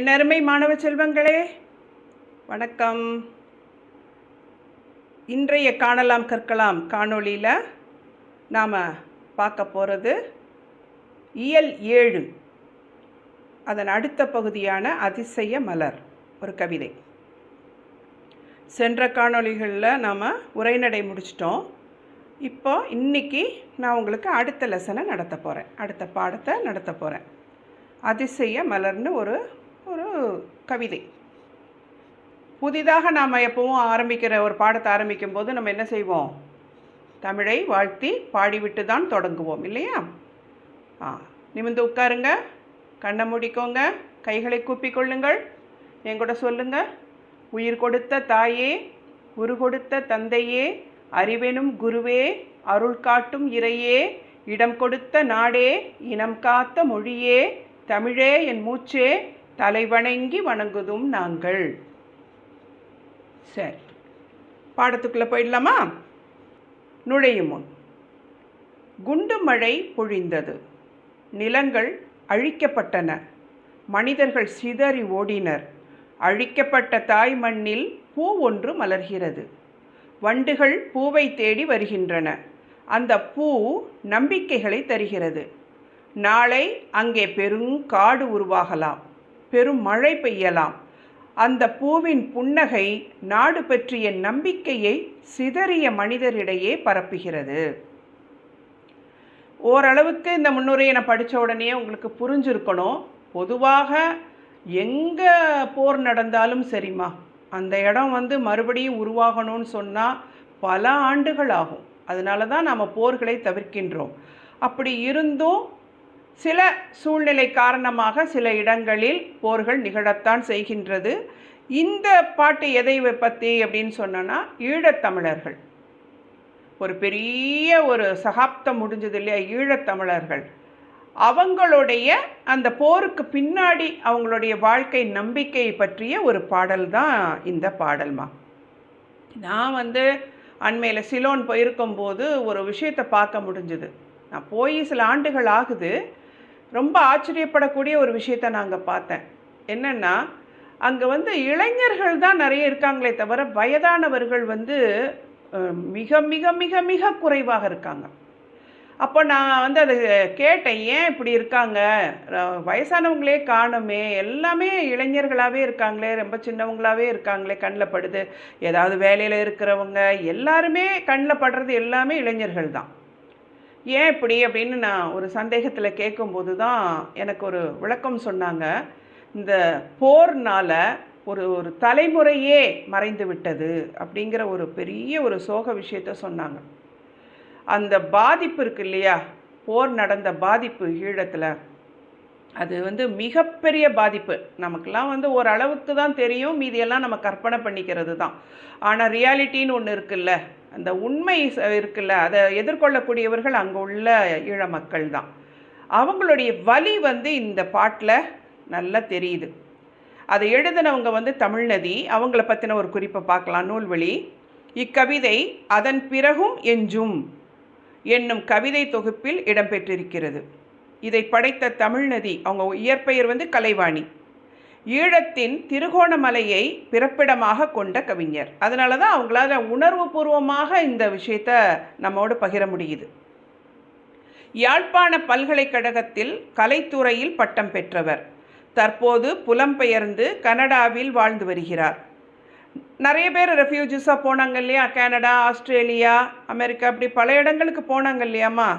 என் அருமை மாணவ செல்வங்களே வணக்கம். இன்றைய காணலாம் கற்கலாம் காணொளியில் நாம் பார்க்க போகிறது இயல் ஏழு. அதன் அடுத்த பகுதியான அதிசய மலர் ஒரு கவிதை. சென்ற காணொளிகளில் நாம் உரைநடை முடிச்சிட்டோம். இப்போ இன்னைக்கு நான் உங்களுக்கு அடுத்த லெசனை நடத்த போகிறேன் அடுத்த பாடத்தை நடத்த போகிறேன் அதிசய மலர்னு ஒரு ஒரு கவிதை. புதிதாக நாம் எப்பவும் ஆரம்பிக்கிற ஒரு பாடத்தை ஆரம்பிக்கும் போது நம்ம என்ன செய்வோம்? தமிழை வாழ்த்தி பாடிவிட்டு தான் தொடங்குவோம் இல்லையா? ஆ நிமிந்து உட்காருங்க. கண்ணை முடிக்கோங்க. கைகளை கூப்பிக்கொள்ளுங்கள் எங்கூட என் கூட சொல்லுங்க. உயிர் கொடுத்த தாயே உரு கொடுத்த தந்தையே அறிவெனும் குருவே அருள் காட்டும் இறையே இடம் கொடுத்த நாடே இனம் காத்த மொழியே தமிழே என் மூச்சே தலைவணங்கி வணங்குதும் நாங்கள். சரி பாடத்துக்குள்ளே போயிடலாமா? நுழையும் முன். குண்டு மழை பொழிந்தது. நிலங்கள் அழிக்கப்பட்டன. மனிதர்கள் சிதறி ஓடினர். அழிக்கப்பட்ட தாய் மண்ணில் பூ ஒன்று மலர்கிறது. வண்டுகள் பூவை தேடி வருகின்றன. அந்த பூ நம்பிக்கைகளை தருகிறது. நாளை அங்கே பெருங்காடு உருவாகலாம். பெரும் மழை பெய்யலாம். அந்த பூவின் புன்னகை நாடு பற்றிய நம்பிக்கையை சிதறிய மனிதரிடையே பரப்புகிறது. ஓரளவுக்கு இந்த முன்னுரையை நான் படித்த உடனே உங்களுக்கு புரிஞ்சிருக்கணும். பொதுவாக எங்கே போர் நடந்தாலும் சரிம்மா அந்த இடம் வந்து மறுபடியும் உருவாகணும்னு சொன்னால் பல ஆண்டுகள் ஆகும். அதனால தான் நாம் போர்களை தவிர்க்கின்றோம். அப்படி இருந்தும் சில சூழ்நிலை காரணமாக சில இடங்களில் போர்கள் நிகழத்தான் செய்கின்றது. இந்த பாட்டு எதை பற்றி அப்படின்னு சொன்னோன்னா ஈழத்தமிழர்கள். ஒரு பெரிய ஒரு சகாப்தம் முடிஞ்சது இல்லையா ஈழத்தமிழர்கள். அவங்களுடைய அந்த போருக்கு பின்னாடி அவங்களுடைய வாழ்க்கை நம்பிக்கை பற்றிய ஒரு பாடல் தான் இந்த பாடல்மா நான் வந்து அண்மையில் சிலோன் போயிருக்கும்போது ஒரு விஷயத்தை பார்க்க முடிஞ்சுது. நான் போய் சில ஆண்டுகள் ஆகுது. ரொம்ப ஆச்சரியப்படக்கூடிய ஒரு விஷயத்தை நான் அங்கே பார்த்தேன். என்னென்னா அங்கே வந்து இளைஞர்கள் தான் நிறைய இருக்காங்களே தவிர வயதானவர்கள் வந்து மிக மிக மிக மிக குறைவாக இருக்காங்க. அப்போ நான் வந்து அதை கேட்டேன் ஏன் இப்படி இருக்காங்க? வயசானவங்களே காணுமே. எல்லாமே இளைஞர்களாகவே இருக்காங்களே. ரொம்ப சின்னவங்களாகவே இருக்காங்களே. கண்ணில் படுது. ஏதாவது வேலையில் இருக்கிறவங்க. எல்லாருமே கண்ணில் படுறது எல்லாமே இளைஞர்கள் தான். ஏன் இப்படி அப்படின்னு நான் ஒரு சந்தேகத்தில் கேட்கும்போது தான் எனக்கு ஒரு விளக்கம் சொன்னாங்க. இந்த போர்னால் ஒரு ஒரு தலைமுறையே மறைந்து விட்டது அப்படிங்கிற ஒரு பெரிய ஒரு சோக விஷயத்த சொன்னாங்க. அந்த பாதிப்பு இருக்கு இல்லையா? போர் நடந்த பாதிப்பு ஈழத்தில். அது வந்து மிகப்பெரிய பாதிப்பு. நமக்கெல்லாம் வந்து ஓரளவுக்கு தான் தெரியும். மீதியெல்லாம் நம்ம கற்பனை பண்ணிக்கிறது தான். ஆனால் ரியாலிட்டின்னு ஒன்று இருக்குல்ல. அந்த உண்மை இருக்குல்ல. அதை எதிர்கொள்ளக்கூடியவர்கள் அங்கே உள்ள ஈழ மக்கள் தான். அவங்களுடைய வலி வந்து இந்த பாட்டில் நல்லா தெரியுது. அதை எழுதினவங்க வந்து தமிழ்நதி அவங்கள பற்றின ஒரு குறிப்பை பார்க்கலாம். நூல்வழி. இக்கவிதை அதன் பிறகும் எஞ்சும். என்னும் கவிதை தொகுப்பில் இடம்பெற்றிருக்கிறது. இதை படைத்த தமிழ்நதி அவங்க இயற்பெயர் வந்து கலைவாணி. ஈழத்தின் திருகோணமலையை பிறப்பிடமாக கொண்ட கவிஞர். அதனால தான் அவங்களால உணர்வுபூர்வமாக இந்த விஷயத்த நம்மோடு பகிர முடியுது. யாழ்ப்பாண பல்கலைக்கழகத்தில் கலைத்துறையில் பட்டம் பெற்றவர். தற்போது புலம்பெயர்ந்து கனடாவில் வாழ்ந்து வருகிறார். நிறைய பேர் ரெஃப்யூஜிஸாக போனாங்க இல்லையா? கனடா ஆஸ்திரேலியா அமெரிக்கா அப்படி பல இடங்களுக்கு போனாங்க இல்லையாம்மா?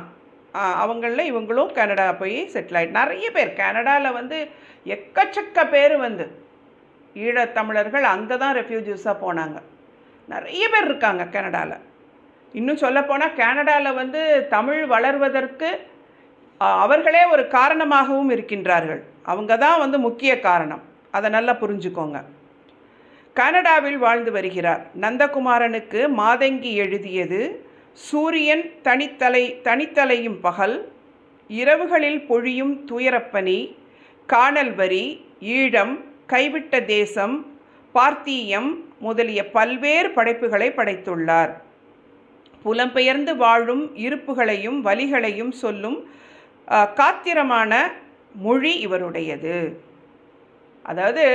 அவங்களில் இவங்களும் கனடா போய் செட்டில் ஆகிட்டு நிறைய பேர் கனடாவில் வந்து எக்கச்சக்க பேர் வந்து ஈழத்தமிழர்கள் அங்கே தான் ரெஃப்யூஜிஸாக போனாங்க. நிறைய பேர் இருக்காங்க கனடாவில் இன்னும் சொல்லப்போனால் கனடாவில் வந்து தமிழ் வளர்வதற்கு அவர்களே ஒரு காரணமாகவும் இருக்கின்றார்கள். அவங்க தான் வந்து முக்கிய காரணம். அதை நல்லா புரிஞ்சுக்கோங்க. கனடாவில் வாழ்ந்து வருகிறார். நந்தகுமாரனுக்கு மாதங்கி எழுதியது சூரியன் தனித்தலை தனித்தலையும் பகல் இரவுகளில் பொழியும் துயரப்பனி காணல் வரி ஈழம் கைவிட்ட தேசம் பார்த்தீயம் முதலிய பல்வேறு படைப்புகளை படைத்துள்ளார். புலம்பெயர்ந்து வாழும் இருப்புகளையும் வலிகளையும் சொல்லும் காத்திரமான மொழி இவருடையது. அதாவது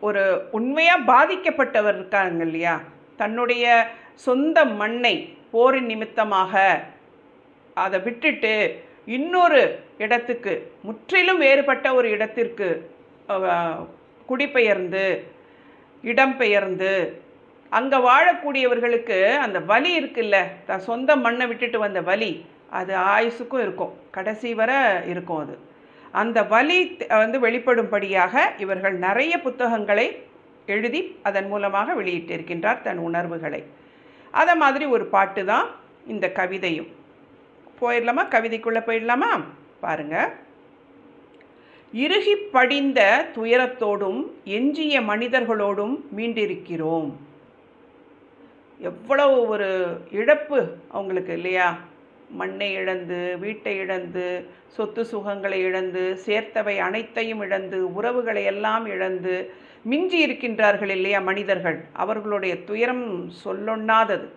ஒரு உண்மையாக பாதிக்கப்பட்டவர் இருக்காங்க இல்லையா? தன்னுடைய சொந்த மண்ணை போரின் நிமித்தமாக அதை விட்டுட்டு இன்னொரு இடத்துக்கு முற்றிலும் வேறுபட்ட ஒரு இடத்திற்கு குடிபெயர்ந்து இடம்பெயர்ந்து அங்கே வாழக்கூடியவர்களுக்கு அந்த வலி இருக்குல்ல தான் சொந்த மண்ணை விட்டுட்டு வந்த வலி அது ஆயுசுக்கும் இருக்கும் கடைசி வரை இருக்கும் அது. அந்த வலி வந்து வெளிப்படும்படியாக இவர்கள் நிறைய புத்தகங்களை எழுதி அதன் மூலமாக வெளியிட்டிருக்கின்றார் தன் உணர்வுகளை. அதை மாதிரி ஒரு பாட்டு தான் இந்த கவிதையும். போயிடலாமா? கவிதைக்குள்ளே போயிடலாமா? பாருங்க. இறுகி படிந்த துயரத்தோடும் எஞ்சிய மனிதர்களோடும் மீண்டிருக்கிறோம். எவ்வளவு ஒரு இழப்பு அவங்களுக்கு இல்லையா? மண்ணை இழந்து வீட்டை இழந்து சொத்து சுகங்களை இழந்து சேர்த்தவை அனைத்தையும் இழந்து உறவுகளை எல்லாம் இழந்து மிஞ்சி இருக்கின்றார்கள் இல்லையா மனிதர்கள்? அவர்களுடைய துயரம் சொல்லொண்ணாதது.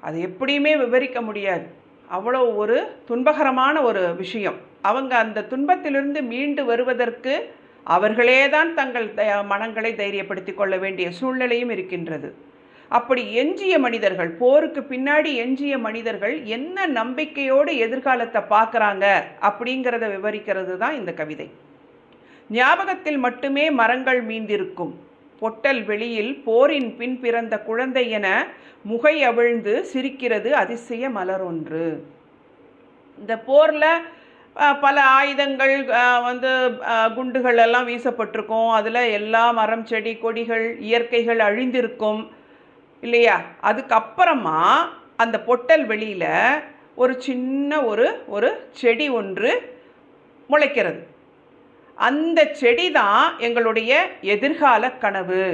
அது எப்படியுமே விவரிக்க முடியாது. அவ்வளோ ஒரு துன்பகரமான ஒரு விஷயம். அவங்க அந்த துன்பத்திலிருந்து மீண்டு வருவதற்கு அவர்களே தான் தங்கள் த- மனங்களை தைரியப்படுத்தி கொள்ள வேண்டிய சூழ்நிலையும் இருக்கின்றது. அப்படி எஞ்சிய மனிதர்கள் போருக்கு பின்னாடி எஞ்சிய மனிதர்கள் என்ன நம்பிக்கையோடு எதிர்காலத்தை பார்க்குறாங்க அப்படிங்கிறத விவரிக்கிறது தான் இந்த கவிதை. ஞாபகத்தில் மட்டுமே மரங்கள் மீந்திருக்கும். பொட்டல் வெளியில் போரின் பின் பிறந்த குழந்தை என முகை அவிழ்ந்து சிரிக்கிறது அதிசய மலரொன்று. இந்த போரில் பல ஆயுதங்கள் வந்து குண்டுகள் எல்லாம் வீசப்பட்டிருக்கும். அதில் எல்லா மரம் செடி கொடிகள் இயற்கைகள் அழிந்திருக்கும். இல்லையா? அதுக்கப்புறமா அந்த பொட்டல் வெளியில் ஒரு சின்ன ஒரு ஒரு செடி ஒன்று முளைக்கிறது. அந்த செடி தான் எங்களுடைய எதிர்கால கனவு.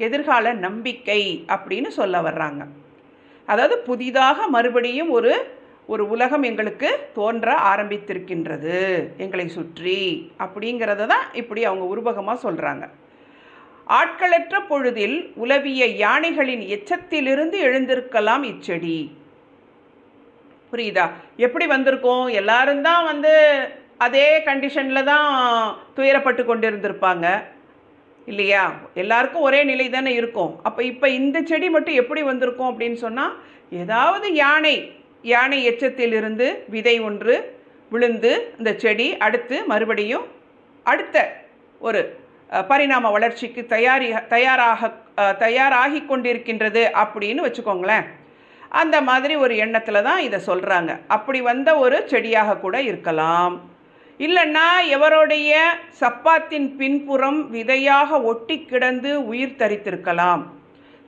எதிர்கால நம்பிக்கை அப்படின்னு சொல்ல வர்றாங்க. அதாவது புதிதாக மறுபடியும் ஒரு ஒரு உலகம் எங்களுக்கு தோன்ற ஆரம்பித்திருக்கின்றது. எங்களை சுற்றி அப்படிங்கிறத தான் இப்படி அவங்க உருவகமாக சொல்கிறாங்க ஆட்களற்ற பொழுதில் உலவிய யானைகளின் எச்சத்திலிருந்து எழுந்திருக்கலாம் இச்செடி. புரியுதா? எப்படி வந்திருக்கும்? எல்லாரும் தான் வந்து அதே கண்டிஷனில் தான் துயரப்பட்டு கொண்டு இருந்திருப்பாங்க இல்லையா? எல்லாருக்கும் ஒரே நிலை தானே இருக்கும். அப்போ இப்போ இந்த செடி மட்டும் எப்படி வந்திருக்கும் அப்படின்னு சொன்னால் ஏதாவது யானை யானை எச்சத்திலிருந்து விதை ஒன்று விழுந்து இந்த செடி அடுத்து மறுபடியும் அடுத்த ஒரு பரிணாம வளர்ச்சிக்கு தயாரி தயாராக தயாராகி கொண்டிருக்கின்றது அப்படின்னு வச்சுக்கோங்களேன். அந்த மாதிரி ஒரு எண்ணத்தில் தான் இதை சொல்கிறாங்க அப்படி வந்த ஒரு செடியாக கூட இருக்கலாம். இல்லைன்னா எவருடைய சப்பாத்தின் பின்புறம் விதையாக ஒட்டி கிடந்து உயிர் தரித்திருக்கலாம்.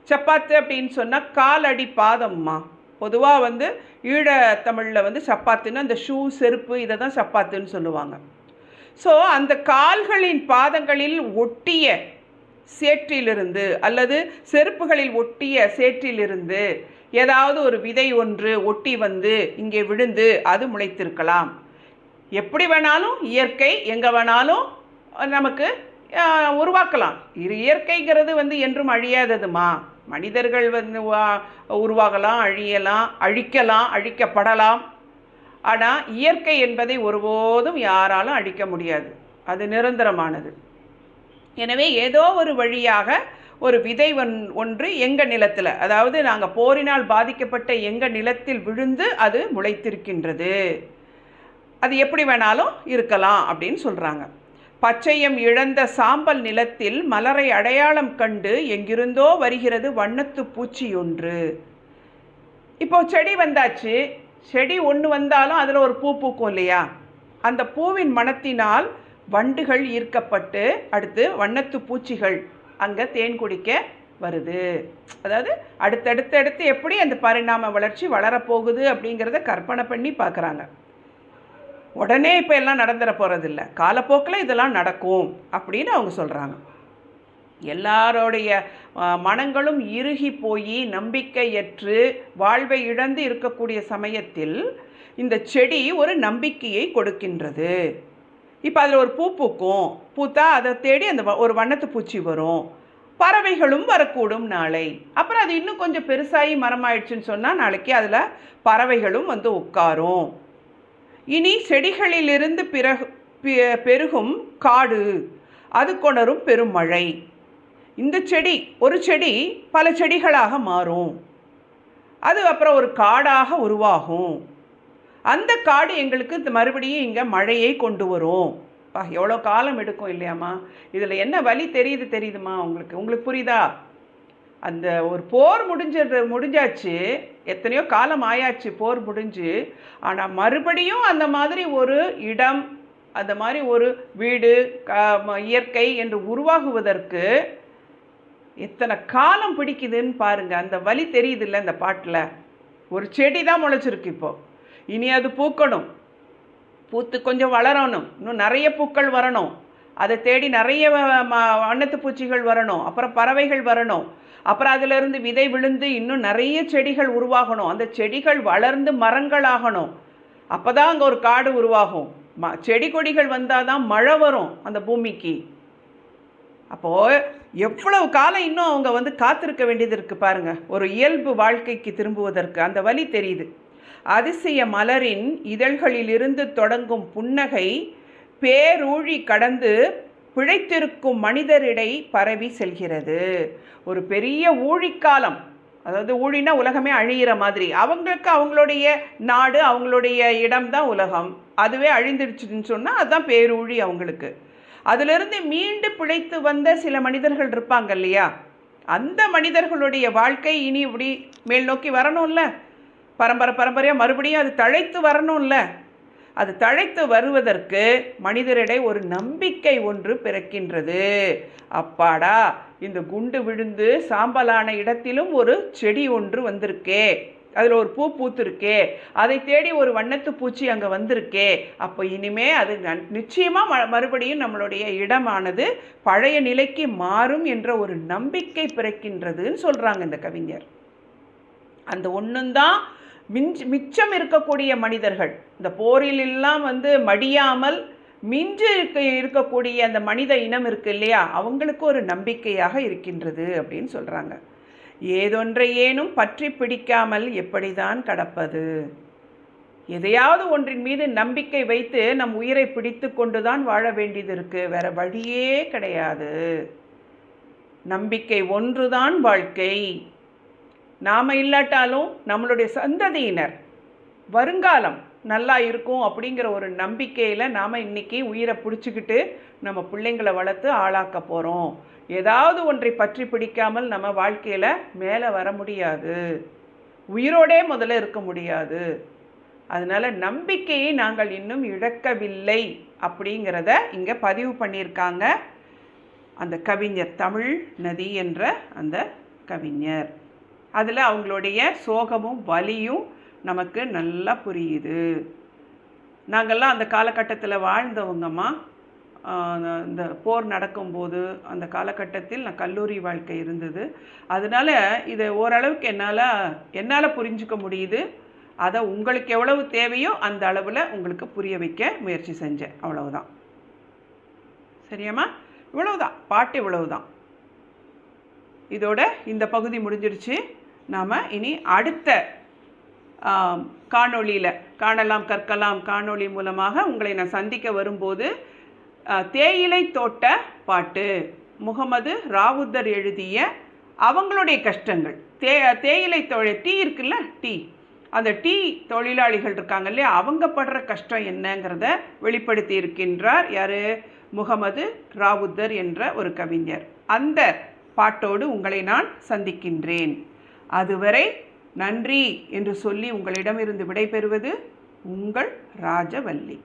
சப்பாத்து அப்படின்னு சொன்னால் காலடி பாதம்மா. பொதுவாக வந்து ஈழ தமிழில் வந்து சப்பாத்துன்னு அந்த ஷூ செருப்பு இதை தான் சப்பாத்துன்னு சொல்லுவாங்க. ஸோ அந்த கால்களின் பாதங்களில் ஒட்டிய சேற்றிலிருந்து அல்லது செருப்புகளில் ஒட்டிய சேற்றிலிருந்து ஏதாவது ஒரு விதை ஒன்று ஒட்டி வந்து இங்கே விழுந்து அது முளைத்திருக்கலாம். எப்படி வேணாலும் இயற்கை எங்கே வேணாலும் நமக்கு உருவாக்கலாம். இது இயற்கைங்கிறது வந்து என்றும் அழியாததுமா? மனிதர்கள் வந்து உருவாகலாம் அழியலாம் அழிக்கலாம் அழிக்கப்படலாம். ஆனால் இயற்கை என்பதை ஒருபோதும் யாராலும் அழிக்க முடியாது. அது நிரந்தரமானது. எனவே ஏதோ ஒரு வழியாக ஒரு விதை ஒன் ஒன்று எங்கள் நிலத்தில் அதாவது நாங்கள் போரினால் பாதிக்கப்பட்ட எங்கள் நிலத்தில் விழுந்து அது முளைத்திருக்கின்றது. அது எப்படி வேணாலும் இருக்கலாம் அப்படின்னு சொல்கிறாங்க பச்சையம் இழந்த சாம்பல் நிலத்தில் மலரை அடையாளம் கண்டு எங்கிருந்தோ வருகிறது வண்ணத்து பூச்சி ஒன்று. இப்போ செடி வந்தாச்சு. செடி ஒன்று வந்தாலும் அதில் ஒரு பூ பூக்கும் இல்லையா? அந்த பூவின் மணத்தினால் வண்டுகள் ஈர்க்கப்பட்டு அடுத்து வண்ணத்து பூச்சிகள் அங்கே தேன் குடிக்க வருது. அதாவது அடுத்தடுத்து அடுத்து எப்படி அந்த பரிணாம வளர்ச்சி வளரப்போகுது அப்படிங்கிறத கற்பனை பண்ணி பார்க்குறாங்க. உடனே இப்போ எல்லாம் நடந்துட போகிறதில்ல காலப்போக்கில் இதெல்லாம் நடக்கும் அப்படின்னு அவங்க சொல்கிறாங்க எல்லாரோடைய மனங்களும் இறுகி போய் நம்பிக்கையற்று வாழ்வை இழந்து இருக்கக்கூடிய சமயத்தில் இந்த செடி ஒரு நம்பிக்கையை கொடுக்கின்றது. இப்போ அதில் ஒரு பூ பூக்கும். பூத்தா அதை தேடி அந்த வ- ஒரு வண்ணத்து பூச்சி வரும். பறவைகளும் வரக்கூடும் நாளை. அப்புறம் அது இன்னும் கொஞ்சம் பெருசாகி மரமாயிடுச்சுன்னு சொன்னால் நாளைக்கு அதில் பறவைகளும் வந்து உட்காரும். இனி செடிகளிலிருந்து பிறகு பெ- பெருகும் காடு. அது கொணரும் பெருமழை. இந்த செடி ஒரு செடி பல செடிகளாக மாறும். அது அப்புறம் ஒரு காடாக உருவாகும். அந்த காடு எங்களுக்கு இந்த மறுபடியும் இங்கே மழையை கொண்டு வரும். பா எவ்வளோ காலம் எடுக்கும் இல்லையாம்மா? இதில் என்ன வழி தெரியுது தெரியுதுமா உங்களுக்கு? உங்களுக்கு புரியுதா? அந்த ஒரு போர் முடிஞ்சது முடிஞ்சாச்சு. எத்தனையோ காலம் ஆயாச்சு போர் முடிஞ்சு. ஆனால் மறுபடியும் அந்த மாதிரி ஒரு இடம் அந்த மாதிரி ஒரு வீடு க- இயற்கை என்று உருவாகுவதற்கு எத்தனை காலம் பிடிக்குதுன்னு பாருங்கள் அந்த வலி தெரியுதுல்ல இந்த பாட்டில். ஒரு செடி தான் முளைச்சிருக்கு இப்போது இனி அது பூக்கணும். பூத்து கொஞ்சம் வளரணும். இன்னும் நிறைய பூக்கள் வரணும். அதை தேடி நிறைய ம- வண்ணத்து பூச்சிகள் வரணும். அப்புறம் பறவைகள் வரணும். அப்புறம் அதிலிருந்து விதை விழுந்து இன்னும் நிறைய செடிகள் உருவாகணும். அந்த செடிகள் வளர்ந்து மரங்களாகணும். அப்போ தான் அங்கே ஒரு காடு உருவாகும். ம செடி கொடிகள் வந்தால் தான் மழை வரும் அந்த பூமிக்கு. அப்போது எவ்வளவு காலம் இன்னும் அவங்க வந்து காத்திருக்க வேண்டியது இருக்குது பாருங்கள் ஒரு இயல்பு வாழ்க்கைக்கு திரும்புவதற்கு அந்த வழி தெரியுது. அதிசய மலரின் இதழ்களிலிருந்து தொடங்கும் புன்னகை பேரூழி கடந்து பிழைத்திருக்கும் மனிதரிடை பரவி செல்கிறது. ஒரு பெரிய ஊழிக்காலம். அதாவது ஊழினா உலகமே அழியிற மாதிரி. அவங்களுக்கு அவங்களுடைய நாடு அவங்களுடைய இடம்தான் உலகம். அதுவே அழிந்துடுச்சுன்னு சொன்னால் அதுதான் பேரூழி அவங்களுக்கு. அதிலிருந்து மீண்டு பிழைத்து வந்த சில மனிதர்கள் இருப்பாங்க இல்லையா? அந்த மனிதர்களுடைய வாழ்க்கை இனி இப்படி மேல் நோக்கி வரணும்ல? பரம்பரை பரம்பரையாக மறுபடியும் அது தழைத்து வரணும்ல? அது தழைத்து வருவதற்கு மனிதரிடை ஒரு நம்பிக்கை ஒன்று பிறக்கின்றது. அப்பாடா இந்த குண்டு விழுந்து சாம்பலான இடத்திலும் ஒரு செடி ஒன்று வந்திருக்கே. அதில் ஒரு பூ பூத்திருக்கே. அதை தேடி ஒரு வண்ணத்து பூச்சி அங்கே வந்திருக்கே. அப்போ இனிமே அது நிச்சயமாக ம மறுபடியும் நம்மளுடைய இடமானது பழைய நிலைக்கு மாறும் என்ற ஒரு நம்பிக்கை பிறக்கின்றதுன்னு சொல்கிறாங்க இந்த கவிஞர். அந்த ஒன்றுந்தான் மிஞ்ச் மிச்சம் இருக்கக்கூடிய மனிதர்கள். இந்த போரில் எல்லாம் வந்து மடியாமல் மிஞ்சு இருக்க இருக்கக்கூடிய அந்த மனித இனம் இருக்கு இல்லையா? அவங்களுக்கு ஒரு நம்பிக்கையாக இருக்கின்றது அப்படின்னு சொல்கிறாங்க ஏதொன்றையேனும் பற்றி பிடிக்காமல் எப்படிதான் கடப்பது? எதையாவது ஒன்றின் மீது நம்பிக்கை வைத்து நம் உயிரை பிடித்து கொண்டு தான் வாழ வேண்டியது இருக்கு வேற வழியே கிடையாது. நம்பிக்கை ஒன்றுதான் வாழ்க்கை. நாம் இல்லாட்டாலும் நம்மளுடைய சந்ததியினர் வருங்காலம் நல்லா இருக்கும் அப்படிங்கிற ஒரு நம்பிக்கையில் நாம் இன்னைக்கு உயிரை பிடிச்சிக்கிட்டு நம்ம பிள்ளைங்களை வளர்த்து ஆளாக்க போகிறோம் ஏதாவது ஒன்றை பற்றி பிடிக்காமல் நம்ம வாழ்க்கையில் மேலே வர முடியாது. உயிரோடே முதல்ல இருக்க முடியாது. அதனால் நம்பிக்கையை நாங்கள் இன்னும் இழக்கவில்லை அப்படிங்கிறத இங்கே பதிவு பண்ணியிருக்காங்க அந்த கவிஞர் தமிழ் நதி என்ற அந்த கவிஞர். அதில் அவங்களுடைய சோகமும் வலியும் நமக்கு நல்லா புரியுது. நாங்கள்லாம் அந்த காலகட்டத்தில் வாழ்ந்தவங்கம்மா இந்த போர் நடக்கும்போது அந்த காலகட்டத்தில் நான் கல்லூரி வாழ்க்கை இருந்தது. அதனால் இதை ஓரளவுக்கு என்னால் என்னால் புரிஞ்சுக்க முடியுது. அதை உங்களுக்கு எவ்வளவு தேவையோ அந்த அளவில் உங்களுக்கு புரிய வைக்க முயற்சி செஞ்சேன். அவ்வளவுதான். சரியாம்மா? இவ்வளவுதான். பாட்டு இவ்வளவுதான். இதோட இந்த பகுதி முடிஞ்சிடுச்சு. நாம் இனி அடுத்த காணொளியில் காணலாம் கற்கலாம் காணொளி மூலமாக உங்களை நான் சந்திக்க வரும்போது தேயிலை தோட்ட பாட்டு முகமது ராவுத்தர் எழுதிய அவங்களுடைய கஷ்டங்கள். தே தேயிலை தொழில் டீ இருக்குல்ல டீ. அந்த டீ தொழிலாளிகள் இருக்காங்க இல்லையா அவங்க படுற கஷ்டம் என்னங்கிறத வெளிப்படுத்தி இருக்கின்றார் யார்? முகமது ராவுத்தர் என்ற ஒரு கவிஞர். அந்த பாட்டோடு உங்களை நான் சந்திக்கின்றேன். அதுவரை நன்றி என்று சொல்லி உங்களிடமிருந்து விடைபெறுவது உங்கள் ராஜவல்லி.